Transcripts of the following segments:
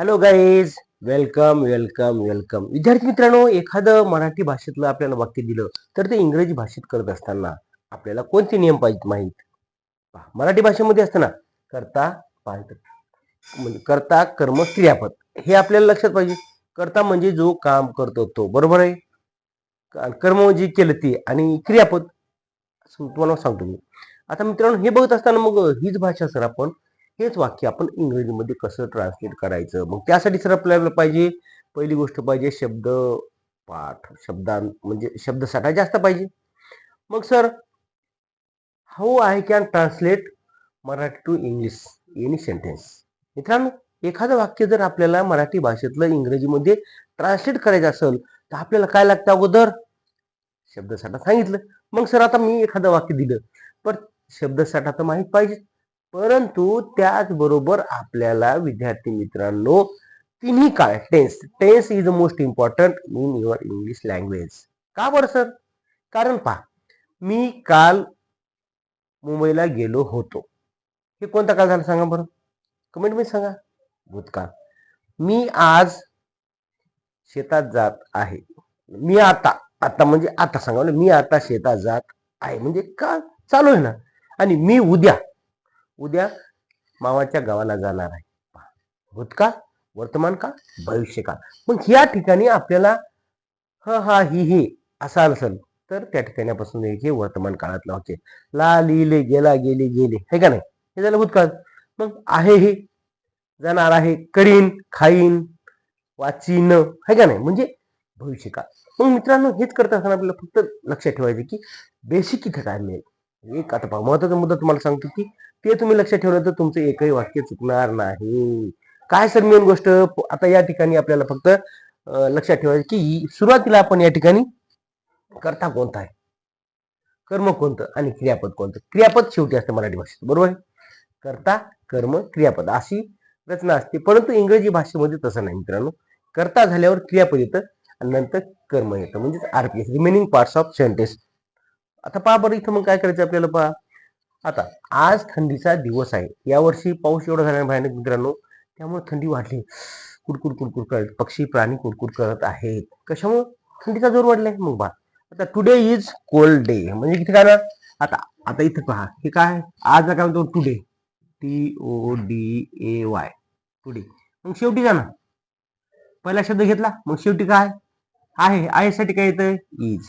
Hello guys welcome welcome welcome विद्यार्थी मित्रांनो एखादं मराठी भाषेतलं आपल्याला वाक्य दिलं तर ते इंग्रजी भाषेत करत असताना आपल्याला कोणते नियम पाहिजेत माहीत? मराठी भाषेमध्ये असताना करता पाहिजे म्हणजे करता कर्म क्रियापद हे आपल्याला लक्षात पाहिजे. करता म्हणजे जो काम करतो तो बरोबर आहे. कर्म म्हणजे केलं ते आणि क्रियापद तुम्हाला सांगतो मी. आता मित्रांनो हे बघत असताना मग हीच भाषा सर आपण हेच वाक्य आपण इंग्रजीमध्ये कसं ट्रान्सलेट करायचं? मग त्यासाठी सर आपल्याला पाहिजे पहिली गोष्ट पाहिजे शब्द पाठ शब्दां म्हणजे शब्दसाठा जास्त पाहिजे. मग sir how I can translate Marathi to English any sentence मित्रांनो एखादं वाक्य जर आपल्याला मराठी भाषेतलं इंग्रजीमध्ये ट्रान्सलेट करायचं असेल तर आपल्याला काय लागतं अगोदर? शब्दसाठा सांगितलं. मग सर आता मी एखादं वाक्य दिलं पण शब्दसाठा तर माहीत पाहिजे. परंतु त्याचबरोबर आपल्याला विद्यार्थी मित्रांनो तिन्ही काळ tense tense is the most important in your English language का बरं सर कारण पहा मी काल मुंबईला गेलो होतो. हे कोणता काळ झाला सांगा बरं? कमेंटमध्ये सांगा. भूतकाळ. मी आज शेतात जात आहे. मी आता आता म्हणजे आता सांगा मी आता शेतात जात आहे. म्हणजे का चालू आहे ना. आणि मी उद्या उद्या मामाच्या गावाला जाणार आहे. भूतकाळ वर्तमान काळ भविष्य काळ. मग ह्या ठिकाणी आपल्याला ह हा ही हे असा असेल तर त्या ठिकाणापासून हे वर्तमान काळातलं वाक्य ला लिहिले गेला गेले गेले. हे का नाही? हे झालं भूतकाळ. मग आहे हे. जाणार आहे करीन खाईन वाचीन. हे का नाही? म्हणजे भविष्य काळ. मग मित्रांनो हेच करत असताना आपल्याला फक्त लक्षात ठेवायचं की बेसिक इथं काय मिळेल? एक आता महत्त्वाचा मुद्दा तुम्हाला सांगतो की ते तुम्ही लक्षात ठेवलं तर तुमचं एकही वाक्य चुकणार नाही. काय सर मेन गोष्ट? आता या ठिकाणी आपल्याला फक्त लक्षात ठेवायचं की ही- सुरुवातीला आपण या ठिकाणी करता कोणता आहे? कर्म कोणतं आणि क्रियापद कोणतं? क्रियापद शेवटी असतं मराठी भाषेत बरोबर आहे? कर्ता कर्म क्रियापद अशी रचना असते. परंतु इंग्रजी भाषेमध्ये तसं नाही मित्रांनो. कर्ता झाल्यावर क्रियापद येतं आणि नंतर कर्म येतं. म्हणजेच RPS remaining parts of sentence आता पहा बरं इथं मग काय करायचं आपल्याला पहा? आता आज थंडीचा दिवस आहे. यावर्षी पाऊस एवढा झाला भयानक मित्रांनो. त्यामुळे थंडी वाढली. कुडकुड कुडकुड करत पक्षी प्राणी कुडकुड करत आहेत. कशामुळे? थंडीचा जोर वाढलाय? मग बा आता टुडे इज कोल्ड डे म्हणजे किती काय आता आता इथं पहा. हे काय? आज काय म्हणतो? Today T O D A Y today मग शेवटी का ना पहिला शब्द घेतला. मग शेवटी काय? आहे. आहे साठी काय येतं इज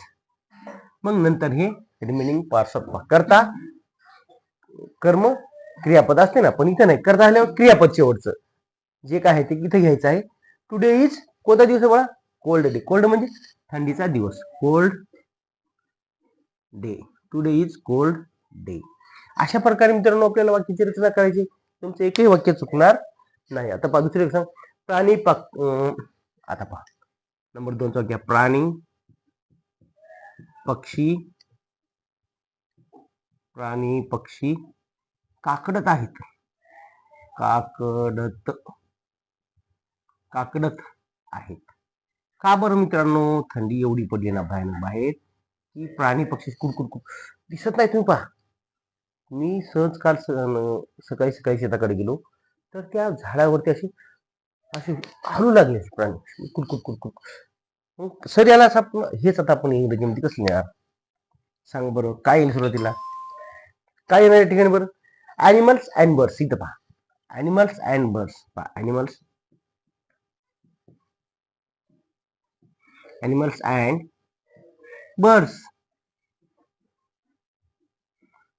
मग नंतर हे रिमेनिंग पार्ट्स ऑफ करता कर्म क्रियापद असते ना पण इथं नाही. करता आल्यावर क्रियापद शेवटचं. जे काय आहे ते इथं घ्यायचं आहे. टुडे इज कोणता दिवस आहे बघा कोल्ड डे कोल्ड म्हणजे थंडीचा दिवस. Cold day today is cold day अशा प्रकारे मित्रांनो आपल्याला वाक्याची रचना करायची. तुमचं एकही वाक्य चुकणार नाही. आता पहा दुसरे सांग. प्राणी पक अं, आता पहा. नंबर दोनचा वाक्य. प्राणी पक्षी प्राणी पक्षी काकडत आहेत. काकडत काकडत आहेत. का बरं मित्रांनो? थंडी एवढी पडली ना भयानक बाहेर की प्राणी पक्षी कुडकुड दिसत नाही तुम्ही पहा. मी सहज काल स- न- सकाळी सकाळी शेताकडे गेलो तर त्या झाडावरती अशी अशी हलू लागले प्राणी. कुडकुड कुडकुड मग सर याला असं हेच आता आपण इंग्रजीमध्ये कसं येणार सांग बरं काय येईल सुरुवातीला? काय येणार या ठिकाणी बरं? ॲनिमल्स अँड बर्ड्स इथं पहा. ॲनिमल्स अँड बर्ड्स पहा. ॲनिमल्स अॅनिमल्स अँड बर्ड्स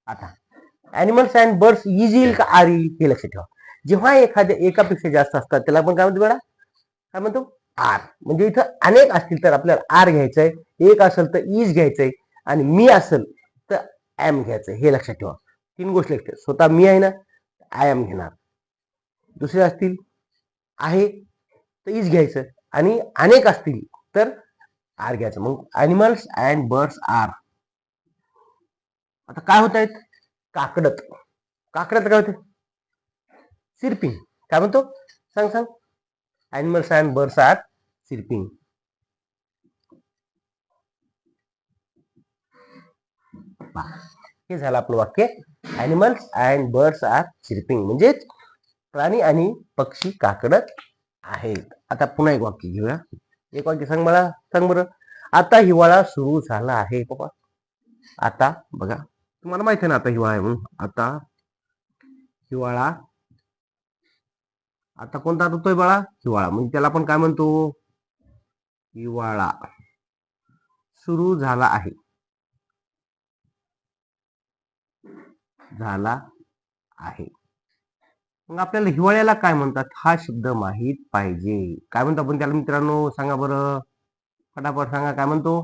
आता. ॲनिमल्स अँड बर्ड्स इज येईल का आर? येईल हे लक्षात ठेवा. जेव्हा एखाद्या एकापेक्षा जास्त असतात त्याला आपण काय म्हणतो बेडा काय म्हणतो? आर. म्हणजे इथं अनेक असतील तर आपल्याला आर घ्यायचंय. एक असेल तर इज घ्यायचंय. आणि मी असेल तर एम घ्यायचंय. हे लक्षात ठेवा. तीन गोष्टी लक्षात. स्वतः मी आहे ना आय एम घेणार. दुसरे असतील आहे तर इज घ्यायचं. आणि अनेक असतील तर आर घ्यायचं. मग ॲनिमल्स अँड बर्ड्स आर आता काय होत आहेत? काकडत काकडत काय होते? सिरपिंग. काय म्हणतो? सांग सांग. Animals and birds are chirping. हे झालं आपलं वाक्य. Animals and birds are chirping म्हणजेच प्राणी आणि पक्षी काकडत आहेत. आता पुन्हा एक वाक्य घेऊया. एक वाक्य सांग मला. सांग बरं. आता हिवाळा सुरू झाला आहे बाबा. आता बघा. तुम्हाला माहिती आहे ना आता हिवाळा आहे म्हणून. आता हिवाळा. आता कोणता ऋतू बाळा? हिवाळा. म्हणजे त्याला आपण काय म्हणतो? हिवाळा. सुरू झाला आहे. झाला आहे. मग आपल्याला हिवाळ्याला काय म्हणतात? हा शब्द माहीत पाहिजे. काय म्हणतो आपण त्याला मित्रांनो? सांगा बरं. फटाफट सांगा. काय म्हणतो?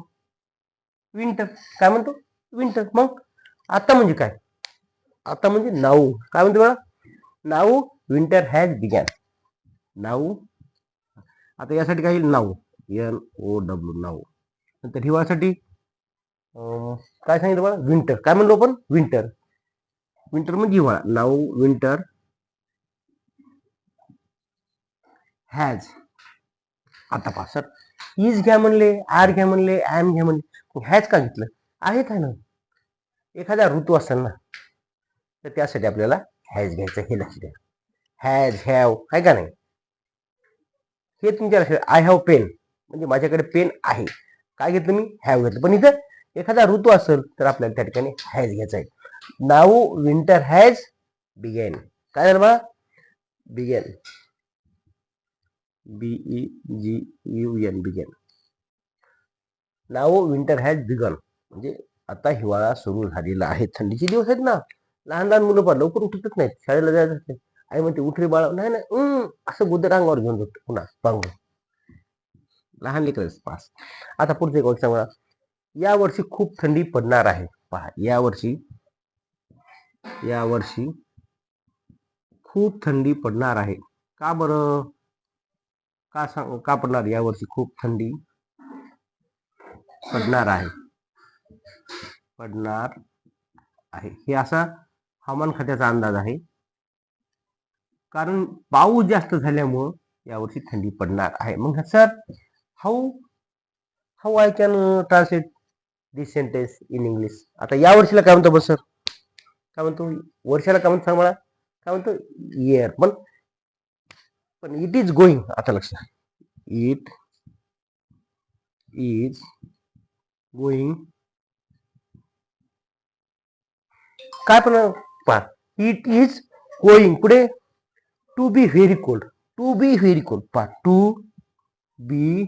विंटर काय म्हणतो? विंटर मग आता म्हणजे काय? आता म्हणजे नाऊ. काय म्हणतो बघा now winter has begun now. आता यासाठी काय येईल? Now. N O W now. नंतर हिवाळ्यासाठी काय सांगितलं बघा विंटर काय म्हणलो आपण? विंटर विंटर म्हणजे हिवाळा. नाऊ विंटर हॅज आता पा सर. इज घ्या म्हणले आर घ्या म्हणले ॲम घ्या म्हणले. हॅज का घेतलं? आहे का ना एखादा ऋतू असेल ना तर त्यासाठी आपल्याला हॅज घ्यायचं हे लक्ष द्या. हॅज हॅव आहे का नाही? हे तुमच्या लक्षात आय हॅव पेन म्हणजे माझ्याकडे पेन आहे. काय घेतलं मी? हॅव घेतलं. पण इथं एखादा ऋतू असेल तर आपल्याला त्या ठिकाणी हॅज घ्यायचा आहे. ನಾವು विंटर हॅज बिगेन काय झालं बा? Begun U G U N begun now winter has begun म्हणजे आता हिवाळा सुरू झालेला आहे. थंडीचे दिवस आहेत ना. लहान लहान मुलं पण लवकर उठतच नाहीत. शाळेला जायचं असते आई म्हणते उठरे बाळा. नाही नाही. असं गुदर अंगावर घेऊन जातो. पुन्हा पांग लहान लेकरच पास आता पुढचं एक सांगा. या वर्षी खूप थंडी पडणार आहे. पहा या या वर्षी खूप थंडी पडणार आहे. का बरं? का सांग का पडणार या वर्षी खूप थंडी पडणार आहे? पडणार आहे. हे असा हवामान खात्याचा अंदाज आहे. कारण पाऊस जास्त झाल्यामुळं यावर्षी थंडी पडणार आहे. मग sir how how I can translate this sentence in English आता या वर्षीला काय म्हणतो बस सर? काय म्हणतो वर्षाला काय म्हणतो सांग मला? काय म्हणतो इयर पण पण इट इज गोईंग आता लक्ष. इट इज गोईंग काय पण पहा. इट इज गोईंग पुढे to be very cold to be very cold पहा. टू बी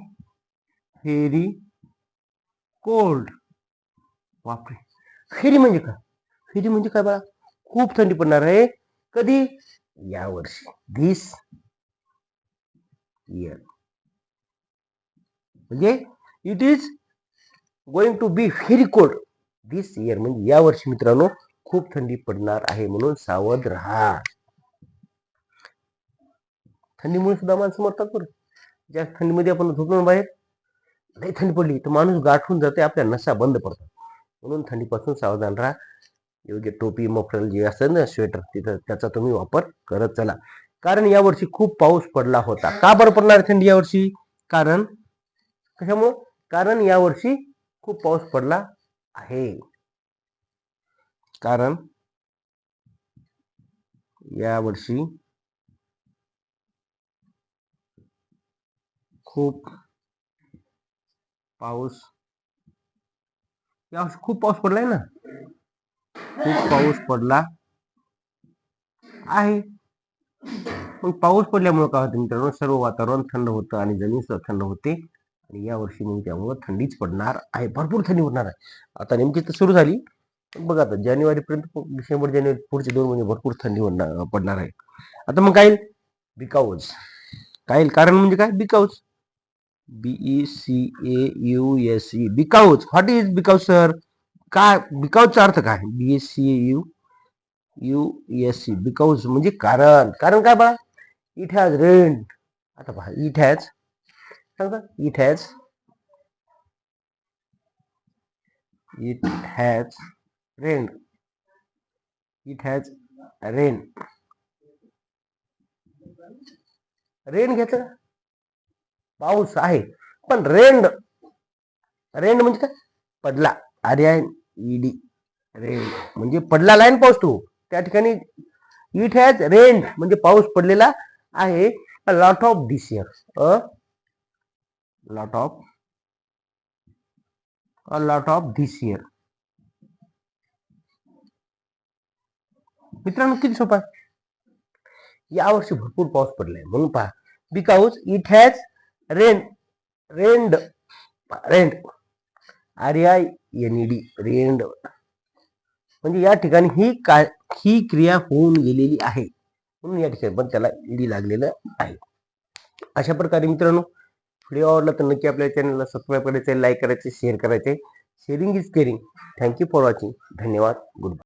व्हेरी कोल्ड बापरे. फेरी म्हणजे का फेरी म्हणजे काय बघा? खूप थंडी पडणार आहे. कधी? या वर्षी. दिस इयर म्हणजे it is going to be very cold this year म्हणजे या वर्षी मित्रांनो खूप थंडी पडणार आहे म्हणून सावध राहा. थंडीमुळे सुद्धा माणसं मरतात बरं. ज्या थंडीमध्ये आपण झोपलो बाहेर लई थंडी पडली. तर माणूस गाठून जाते आपल्या नसा बंद पडतात. म्हणून थंडीपासून सावधान राहा. योग्य टोपी मफरल जे असेल ना स्वेटर तिथं त्याचा तुम्ही वापर करत चला. कारण यावर्षी खूप पाऊस पडला होता. का बरं पडणार थंडी यावर्षी कारण कशामुळं? कारण यावर्षी खूप पाऊस पडला आहे. कारण यावर्षी खूप पाऊस यावर्षी खूप पाऊस पडलाय ना. खूप पाऊस पडला. आहे. मग पाऊस पडल्यामुळे काय होतं मित्रांनो? सर्व वातावरण थंड होतं आणि जमीन सुद्धा थंड होते. आणि या वर्षी मग त्यामुळं थंडीच पडणार आहे. भरपूर थंडी होणार आहे. आता नेमकी तर सुरू झाली. बघा आता जानेवारीपर्यंत डिसेंबर जानेवारी पुढचे दोन महिने भरपूर थंडी पडणार आहे. आता मग काय बिकाऊज काय कारण म्हणजे काय? Because B E C A U S E because what is because sir काय बिकाऊजचा अर्थ काय? B S C U U S C because म्हणजे कारण. कारण काय बा इट हॅज रेंट आता पहा इट हॅज सांगता it has it has rain it has rain rain घेतलं? पाऊस आहे. पण रेंड रेंड म्हणजे काय? पडला. आर्यन ईडी रेंट म्हणजे पडला लाईन पाऊस तो? त्या ठिकाणी इट हॅज रेंट म्हणजे पाऊस पडलेला आहे. A lot of this year a lot of a lot of this year मित्रांनो किती सोपा आहे? यावर्षी भरपूर पाऊस पडलाय. म्हणून पहा. Because it has rain rained rained R I N E D rained म्हणजे या ठिकाणी ही का ही क्रिया होऊन गेलेली आहे. म्हणून या ठिकाणी पण त्याला ईडी लागलेलं आहे. अशा प्रकारे मित्रांनो व्हिडिओ आवडला तर नक्की आपल्या चॅनलला सबस्क्राईब करायचे लाईक करायचे शेअर करायचे. Sharing is caring thank you for watching धन्यवाद. गुड